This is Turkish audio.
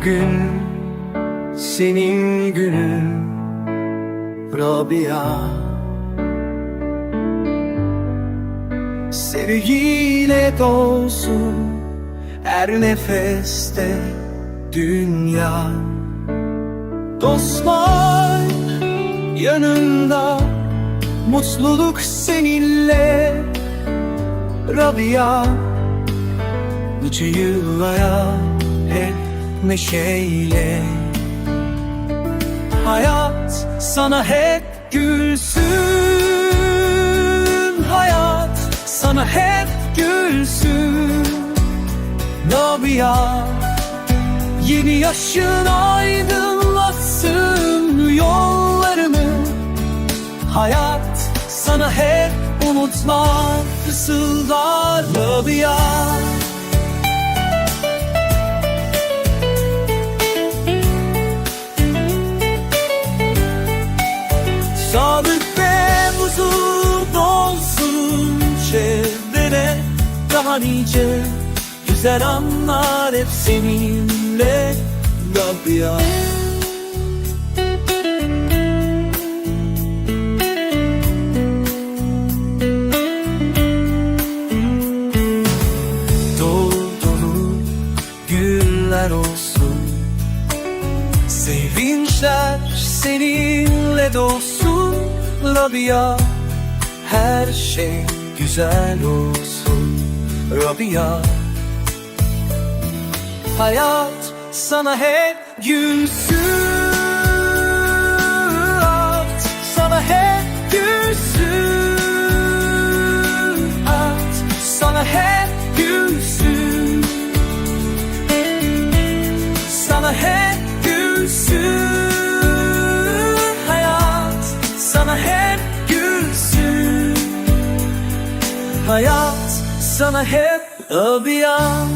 Bugün senin günün Rabia. Sevgiyle dolsun her nefeste dünya. Dostlar yanında Mutluluk seninle Rabia. Nice yıllara hep neşeyle. Hayat sana hep gülsün. Hayat sana hep gülsün. Rabia Yeni yaşın aydınlatsın yollarımı Hayat sana hep umutlar fısıldar Rabia Sağlık ve huzur dolsun çevrene. Daha nice güzel anlar hep seninle. Rabia. Dolu günler olsun. Sevinçler seninle dolsun Rabia Her şey güzel olsun. Rabia Hayat sana hep gülsün Hayat sana hep gülsün Hayat sana hep Hayat sana hep öbiyan